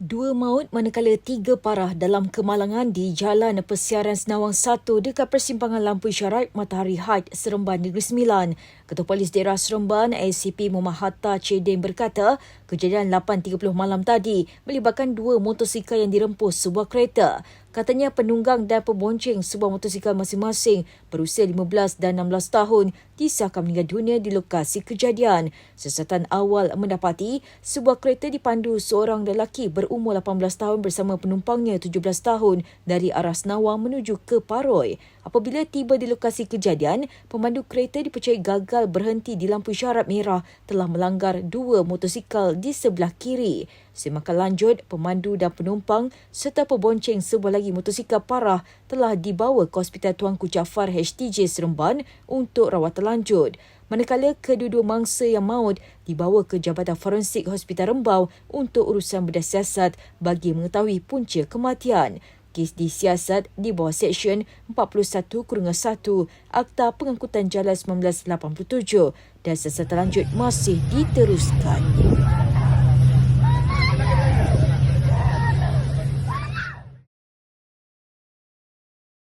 Dua maut manakala tiga parah dalam kemalangan di Jalan Persiaran Senawang 1 dekat persimpangan lampu isyarat Matahari Height, Seremban Negeri Sembilan. Ketua Polis Daerah Seremban, ACP Muhammad Hatta berkata, kejadian 8.30 malam tadi melibatkan dua motosikal yang dirempus sebuah kereta. Katanya penunggang dan pembonceng sebuah motosikal masing-masing berusia 15 dan 16 tahun disahkan meninggal dunia di lokasi kejadian. Siasatan awal mendapati sebuah kereta dipandu seorang lelaki berumur 18 tahun bersama penumpangnya 17 tahun dari arah Senawang menuju ke Paroi. Apabila tiba di lokasi kejadian, pemandu kereta dipercayai gagal berhenti di lampu isyarat merah telah melanggar dua motosikal di sebelah kiri. Semakan lanjut, pemandu dan penumpang serta pembonceng sebuah lagi motosikal parah telah dibawa ke Hospital Tuanku Jaafar HTJ Seremban untuk rawatan lanjut. Manakala kedua-dua mangsa yang maut dibawa ke Jabatan Forensik Hospital Rembau untuk urusan bedah siasat bagi mengetahui punca kematian. Kes disiasat di bawah Seksyen 41 Kurungan 1 Akta Pengangkutan Jalan 1987 dan siasatan lanjut masih diteruskan.